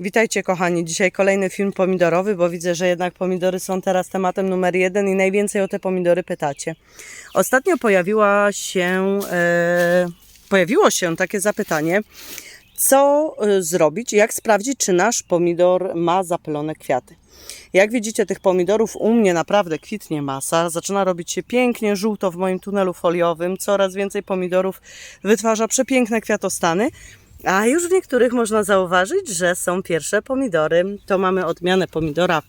Witajcie kochani, dzisiaj kolejny film pomidorowy, bo widzę, że jednak pomidory są teraz tematem numer jeden i najwięcej o te pomidory pytacie. Ostatnio pojawiła się, e, pojawiło się takie zapytanie, co e, zrobić, jak sprawdzić, czy nasz pomidor ma zapylone kwiaty. Jak widzicie, tych pomidorów u mnie naprawdę kwitnie masa. Zaczyna robić się pięknie żółto w moim tunelu foliowym. Coraz więcej pomidorów wytwarza przepiękne kwiatostany. A już w niektórych można zauważyć, że są pierwsze pomidory. To mamy odmianę pomidora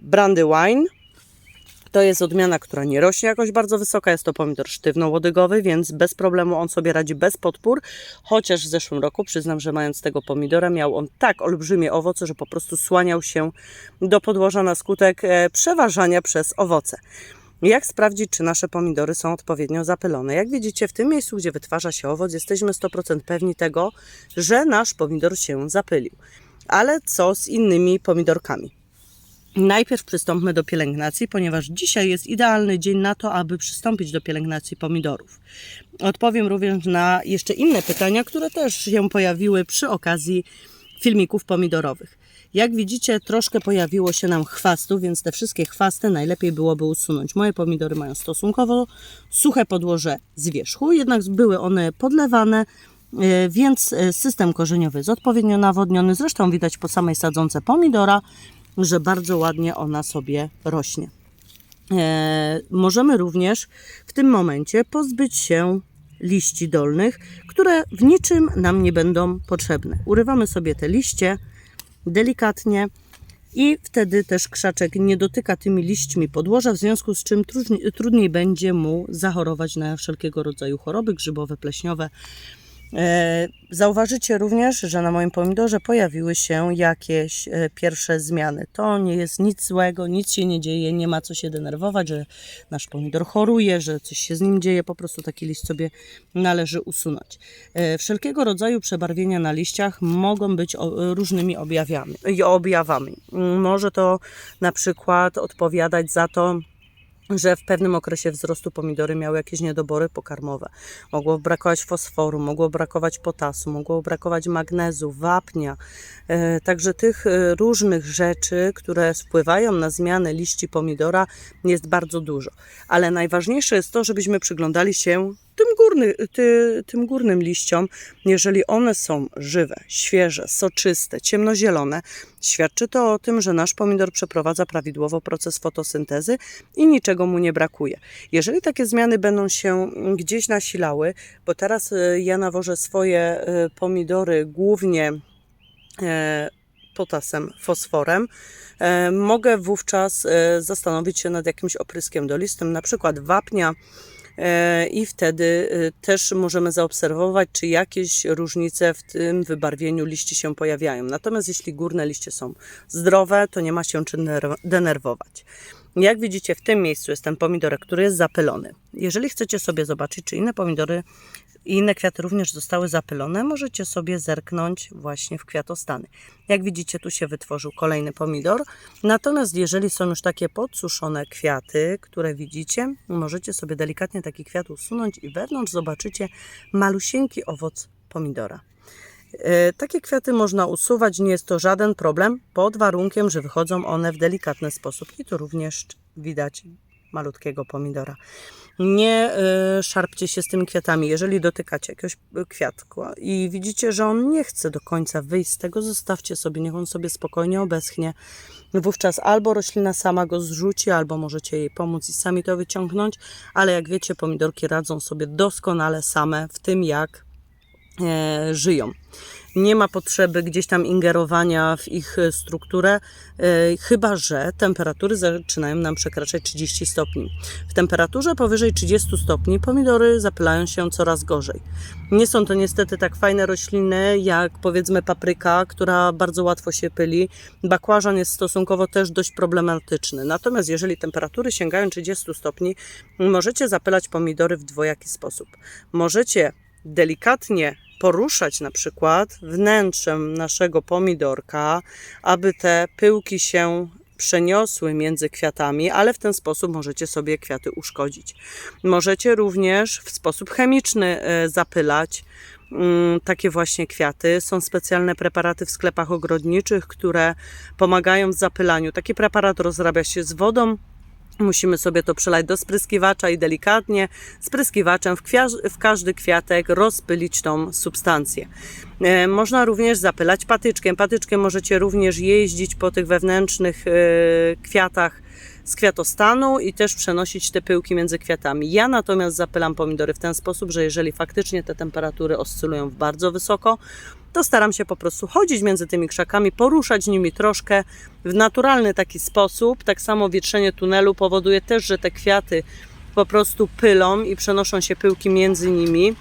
Brandywine. To jest odmiana, która nie rośnie jakoś bardzo wysoka. Jest to pomidor sztywno-łodygowy, więc bez problemu on sobie radzi bez podpór. Chociaż w zeszłym roku, przyznam, że mając tego pomidora, miał on tak olbrzymie owoce, że po prostu słaniał się do podłoża na skutek e, przeważania przez owoce. Jak sprawdzić, czy nasze pomidory są odpowiednio zapylone? Jak widzicie, w tym miejscu, gdzie wytwarza się owoc, jesteśmy 100% pewni tego, że nasz pomidor się zapylił. Ale co z innymi pomidorkami? Najpierw przystąpmy do pielęgnacji, ponieważ dzisiaj jest idealny dzień na to, aby przystąpić do pielęgnacji pomidorów. Odpowiem również na jeszcze inne pytania, które też się pojawiły przy okazji filmików pomidorowych. Jak widzicie, troszkę pojawiło się nam chwastu, więc te wszystkie chwasty najlepiej byłoby usunąć. Moje pomidory mają stosunkowo suche podłoże z wierzchu, jednak były one podlewane, e, więc e, system korzeniowy jest odpowiednio nawodniony. Zresztą widać po samej sadzące pomidora, że bardzo ładnie ona sobie rośnie. E, możemy również w tym momencie pozbyć się liści dolnych, które w niczym nam nie będą potrzebne. Urywamy sobie te liście delikatnie i wtedy też krzaczek nie dotyka tymi liśćmi podłoża, w związku z czym trudniej, trudniej będzie mu zachorować na wszelkiego rodzaju choroby grzybowe, pleśniowe. E, Zauważycie również, że na moim pomidorze pojawiły się jakieś e, pierwsze zmiany. To nie jest nic złego, nic się nie dzieje, nie ma co się denerwować, że nasz pomidor choruje, że coś się z nim dzieje, po prostu taki liść sobie należy usunąć. E, Wszelkiego rodzaju przebarwienia na liściach mogą być różnymi objawami. i objawami. Może to na przykład odpowiadać za to, że w pewnym okresie wzrostu pomidory miały jakieś niedobory pokarmowe. Mogło brakować fosforu, mogło brakować potasu, mogło brakować magnezu, wapnia. E, Także tych e, różnych rzeczy, które wpływają na zmianę liści pomidora jest bardzo dużo. Ale najważniejsze jest to, żebyśmy przyglądali się tym, górny, ty, tym górnym liściom. Jeżeli one są żywe, świeże, soczyste, ciemnozielone, świadczy to o tym, że nasz pomidor przeprowadza prawidłowo proces fotosyntezy i niczego mu nie brakuje. Jeżeli takie zmiany będą się gdzieś nasilały, bo teraz y, ja nawożę swoje y, pomidory głównie e, potasem, fosforem, e, mogę wówczas e, zastanowić się nad jakimś opryskiem dolistym, na przykład wapnia, i wtedy e, też możemy zaobserwować, czy jakieś różnice w tym wybarwieniu liści się pojawiają. Natomiast jeśli górne liście są zdrowe, to nie ma się czym ner- denerwować. Jak widzicie, w tym miejscu jest ten pomidorek, który jest zapylony. Jeżeli chcecie sobie zobaczyć, czy inne pomidory inne kwiaty również zostały zapylone, możecie sobie zerknąć właśnie w kwiatostany. Jak widzicie, tu się wytworzył kolejny pomidor. Natomiast jeżeli są już takie podsuszone kwiaty, które widzicie, możecie sobie delikatnie taki kwiat usunąć i wewnątrz zobaczycie malusieńki owoc pomidora. E, Takie kwiaty można usuwać, nie jest to żaden problem, pod warunkiem, że wychodzą one w delikatny sposób. I tu również widać malutkiego pomidora. Nie y, szarpcie się z tymi kwiatami. Jeżeli dotykacie jakiegoś y, kwiatku i widzicie, że on nie chce do końca wyjść z tego, zostawcie sobie, niech on sobie spokojnie obeschnie. Wówczas albo roślina sama go zrzuci, albo możecie jej pomóc i sami to wyciągnąć, ale jak wiecie, pomidorki radzą sobie doskonale same w tym, jak e, żyją. Nie ma potrzeby gdzieś tam ingerowania w ich e, strukturę, e, chyba że temperatury zaczynają nam przekraczać 30 stopni. W temperaturze powyżej 30 stopni pomidory zapylają się coraz gorzej. Nie są to niestety tak fajne rośliny jak powiedzmy papryka, która bardzo łatwo się pyli. Bakłażan jest stosunkowo też dość problematyczny. Natomiast jeżeli temperatury sięgają 30 stopni, możecie zapylać pomidory w dwojaki sposób. Możecie delikatnie poruszać na przykład wnętrzem naszego pomidorka, aby te pyłki się przeniosły między kwiatami, ale w ten sposób możecie sobie kwiaty uszkodzić. Możecie również w sposób chemiczny e, zapylać mm, takie właśnie kwiaty. Są specjalne preparaty w sklepach ogrodniczych, które pomagają w zapylaniu. Taki preparat rozrabia się z wodą. Musimy sobie to przelać do spryskiwacza i delikatnie spryskiwaczem w, w każdy kwiatek rozpylić tą substancję. E, Można również zapylać patyczkiem. Patyczkiem możecie również jeździć po tych wewnętrznych e, kwiatach z kwiatostanu i też przenosić te pyłki między kwiatami. Ja natomiast zapylam pomidory w ten sposób, że jeżeli faktycznie te temperatury oscylują bardzo wysoko, to staram się po prostu chodzić między tymi krzakami, poruszać nimi troszkę w naturalny taki sposób. Tak samo wietrzenie tunelu powoduje też, że te kwiaty po prostu pylą i przenoszą się pyłki między nimi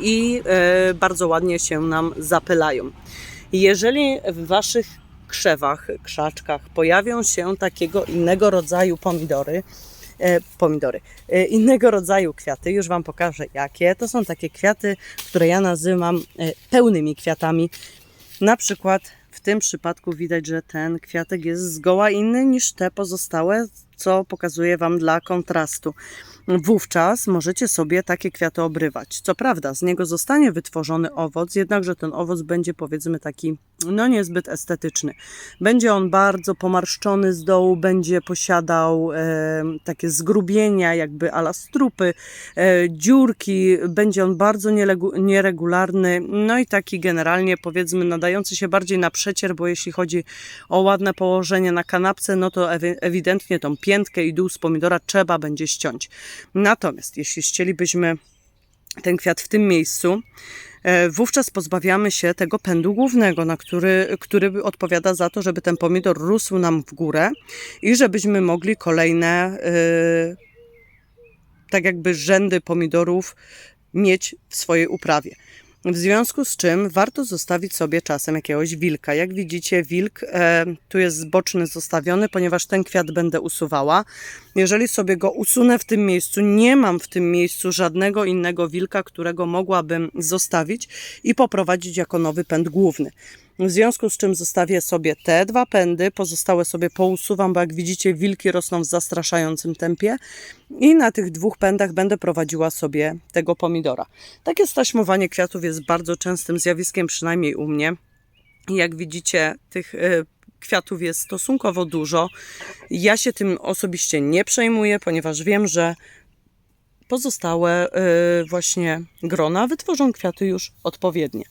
i e, bardzo ładnie się nam zapylają. Jeżeli w Waszych krzewach, krzaczkach pojawią się takiego innego rodzaju pomidory, e, pomidory, e, innego rodzaju kwiaty, już Wam pokażę jakie. To są takie kwiaty, które ja nazywam e, pełnymi kwiatami. Na przykład w tym przypadku widać, że ten kwiatek jest zgoła inny niż te pozostałe, co pokazuję Wam dla kontrastu. Wówczas możecie sobie takie kwiaty obrywać. Co prawda, z niego zostanie wytworzony owoc, jednakże ten owoc będzie powiedzmy taki, no niezbyt estetyczny. Będzie on bardzo pomarszczony z dołu, będzie posiadał e, takie zgrubienia, jakby ala strupy, e, dziurki, będzie on bardzo nieregularny, no i taki generalnie powiedzmy nadający się bardziej na przecier, bo jeśli chodzi o ładne położenie na kanapce, no to ewi- ewidentnie tą piętkę i dół z pomidora trzeba będzie ściąć. Natomiast jeśli chcielibyśmy ten kwiat w tym miejscu, wówczas pozbawiamy się tego pędu głównego, na który, który odpowiada za to, żeby ten pomidor rósł nam w górę i żebyśmy mogli kolejne e, tak jakby rzędy pomidorów mieć w swojej uprawie. W związku z czym warto zostawić sobie czasem jakiegoś wilka. Jak widzicie, wilk e, tu jest zboczny zostawiony, ponieważ ten kwiat będę usuwała. Jeżeli sobie go usunę w tym miejscu, nie mam w tym miejscu żadnego innego wilka, którego mogłabym zostawić i poprowadzić jako nowy pęd główny. W związku z czym zostawię sobie te dwa pędy, pozostałe sobie pousuwam, bo jak widzicie, wilki rosną w zastraszającym tempie i na tych dwóch pędach będę prowadziła sobie tego pomidora. Takie staśmowanie kwiatów jest bardzo częstym zjawiskiem, przynajmniej u mnie. Jak widzicie, tych e, kwiatów jest stosunkowo dużo. Ja się tym osobiście nie przejmuję, ponieważ wiem, że pozostałe e, właśnie grona wytworzą kwiaty już odpowiednie.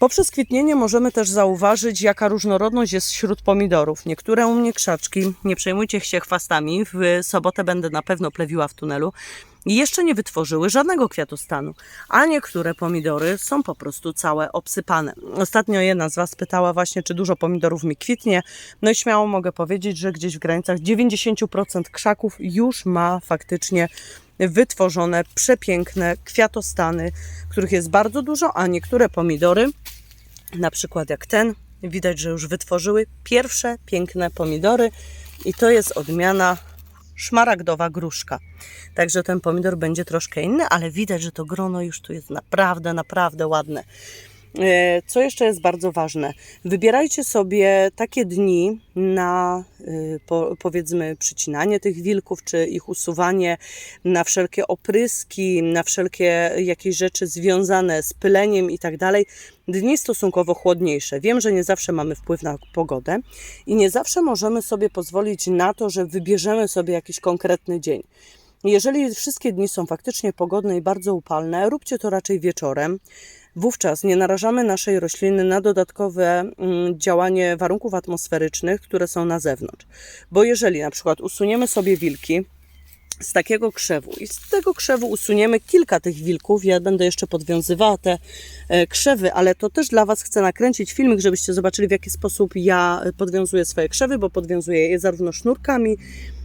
Poprzez kwitnienie możemy też zauważyć, jaka różnorodność jest wśród pomidorów. Niektóre u mnie krzaczki, nie przejmujcie się chwastami, w sobotę będę na pewno plewiła w tunelu, jeszcze nie wytworzyły żadnego kwiatostanu, a niektóre pomidory są po prostu całe obsypane. Ostatnio jedna z Was pytała właśnie, czy dużo pomidorów mi kwitnie. No i śmiało mogę powiedzieć, że gdzieś w granicach 90% krzaków już ma faktycznie wytworzone przepiękne kwiatostany, których jest bardzo dużo, a niektóre pomidory, na przykład jak ten, widać, że już wytworzyły pierwsze piękne pomidory i to jest odmiana szmaragdowa gruszka. Także ten pomidor będzie troszkę inny, ale widać, że to grono już tu jest naprawdę, naprawdę ładne. E, Co jeszcze jest bardzo ważne? Wybierajcie sobie takie dni na po, powiedzmy przycinanie tych wilków, czy ich usuwanie, na wszelkie opryski, na wszelkie jakieś rzeczy związane z pyleniem i tak dalej. Dni stosunkowo chłodniejsze. Wiem, że nie zawsze mamy wpływ na pogodę i nie zawsze możemy sobie pozwolić na to, że wybierzemy sobie jakiś konkretny dzień. Jeżeli wszystkie dni są faktycznie pogodne i bardzo upalne, róbcie to raczej wieczorem. Wówczas nie narażamy naszej rośliny na dodatkowe mm, działanie warunków atmosferycznych, które są na zewnątrz. Bo jeżeli na przykład usuniemy sobie wilki z takiego krzewu i z tego krzewu usuniemy kilka tych wilków, ja będę jeszcze podwiązywała te e, krzewy, ale to też dla Was chcę nakręcić filmik, żebyście zobaczyli w jaki sposób ja podwiązuję swoje krzewy, bo podwiązuję je zarówno sznurkami,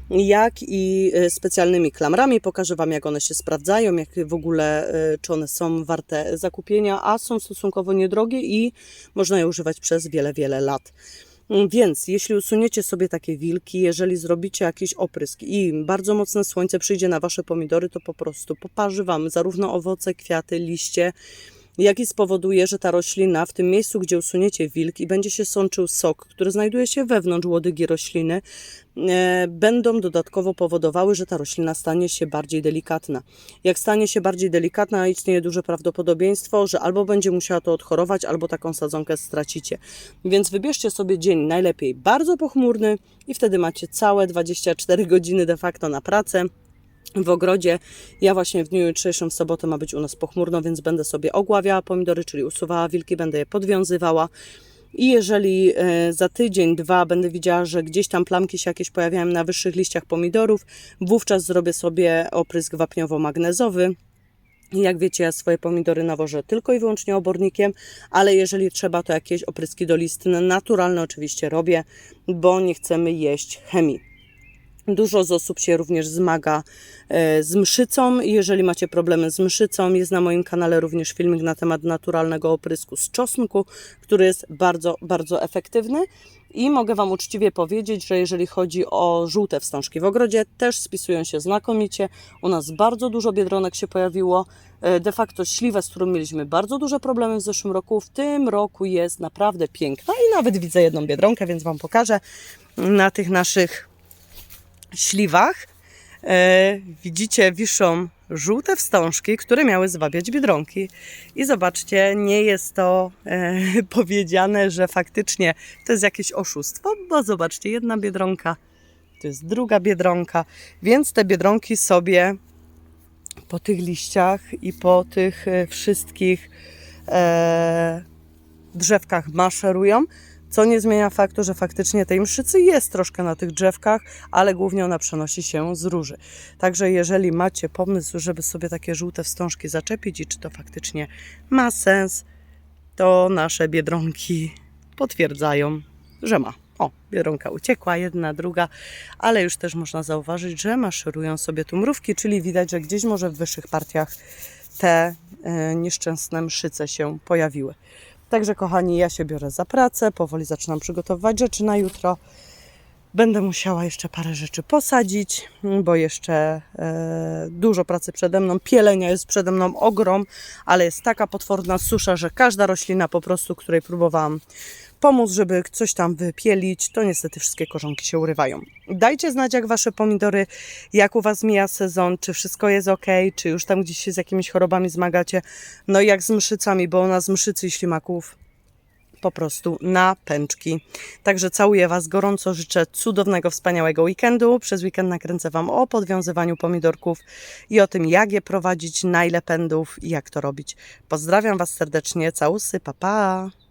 jak i e, specjalnymi klamrami. Pokażę Wam, jak one się sprawdzają, jak w ogóle, e, czy one są warte zakupienia, a są stosunkowo niedrogie i można je używać przez wiele, wiele lat. Mm, Więc jeśli usuniecie sobie takie wilki, jeżeli zrobicie jakiś oprysk i bardzo mocne słońce przyjdzie na Wasze pomidory, to po prostu poparzy Wam zarówno owoce, kwiaty, liście, jaki spowoduje, że ta roślina w tym miejscu, gdzie usuniecie wilk i będzie się sączył sok, który znajduje się wewnątrz łodygi rośliny, e, będą dodatkowo powodowały, że ta roślina stanie się bardziej delikatna. Jak stanie się bardziej delikatna, istnieje duże prawdopodobieństwo, że albo będzie musiała to odchorować, albo taką sadzonkę stracicie. Więc wybierzcie sobie dzień najlepiej bardzo pochmurny i wtedy macie całe 24 godziny de facto na pracę w ogrodzie. Ja właśnie w dniu jutrzejszym w sobotę ma być u nas pochmurno, więc będę sobie ogławiała pomidory, czyli usuwała wilki, będę je podwiązywała. I jeżeli e, za tydzień, dwa będę widziała, że gdzieś tam plamki się jakieś pojawiają na wyższych liściach pomidorów, wówczas zrobię sobie oprysk wapniowo-magnezowy. Jak wiecie, ja swoje pomidory nawożę tylko i wyłącznie obornikiem, ale jeżeli trzeba, to jakieś opryski dolistne, naturalne oczywiście robię, bo nie chcemy jeść chemii. Dużo z osób się również zmaga e, z mszycą. Jeżeli macie problemy z mszycą, jest na moim kanale również filmik na temat naturalnego oprysku z czosnku, który jest bardzo, bardzo efektywny. I mogę Wam uczciwie powiedzieć, że jeżeli chodzi o żółte wstążki w ogrodzie, też spisują się znakomicie. U nas bardzo dużo biedronek się pojawiło. E, De facto śliwę, z którą mieliśmy bardzo duże problemy w zeszłym roku, w tym roku jest naprawdę piękna i nawet widzę jedną biedronkę, więc Wam pokażę na tych naszych śliwach e, widzicie wiszą żółte wstążki, które miały zwabiać biedronki. I zobaczcie, nie jest to e, powiedziane, że faktycznie to jest jakieś oszustwo, bo zobaczcie, jedna biedronka, to jest druga biedronka, więc te biedronki sobie po tych liściach i po tych e, wszystkich e, drzewkach maszerują, co nie zmienia faktu, że faktycznie tej mszycy jest troszkę na tych drzewkach, ale głównie ona przenosi się z róży. Także jeżeli macie pomysł, żeby sobie takie żółte wstążki zaczepić i czy to faktycznie ma sens, to nasze biedronki potwierdzają, że ma. O, biedronka uciekła, jedna, druga, ale już też można zauważyć, że maszerują sobie tu mrówki, czyli widać, że gdzieś może w wyższych partiach te e, nieszczęsne mszyce się pojawiły. Także kochani, ja się biorę za pracę, powoli zaczynam przygotowywać rzeczy na jutro. Będę musiała jeszcze parę rzeczy posadzić, bo jeszcze e, dużo pracy przede mną. Pielenia jest przede mną ogrom, ale jest taka potworna susza, że każda roślina po prostu, której próbowałam pomóc, żeby coś tam wypielić, to niestety wszystkie korzonki się urywają. Dajcie znać, jak wasze pomidory, jak u was mija sezon, czy wszystko jest ok, czy już tam gdzieś się z jakimiś chorobami zmagacie. No i jak z mszycami, bo ona z mszycy i ślimaków po prostu na pęczki. Także całuję Was gorąco, życzę cudownego, wspaniałego weekendu. Przez weekend nakręcę Wam o podwiązywaniu pomidorków i o tym, jak je prowadzić, na ile pędów i jak to robić. Pozdrawiam Was serdecznie, całusy, pa pa!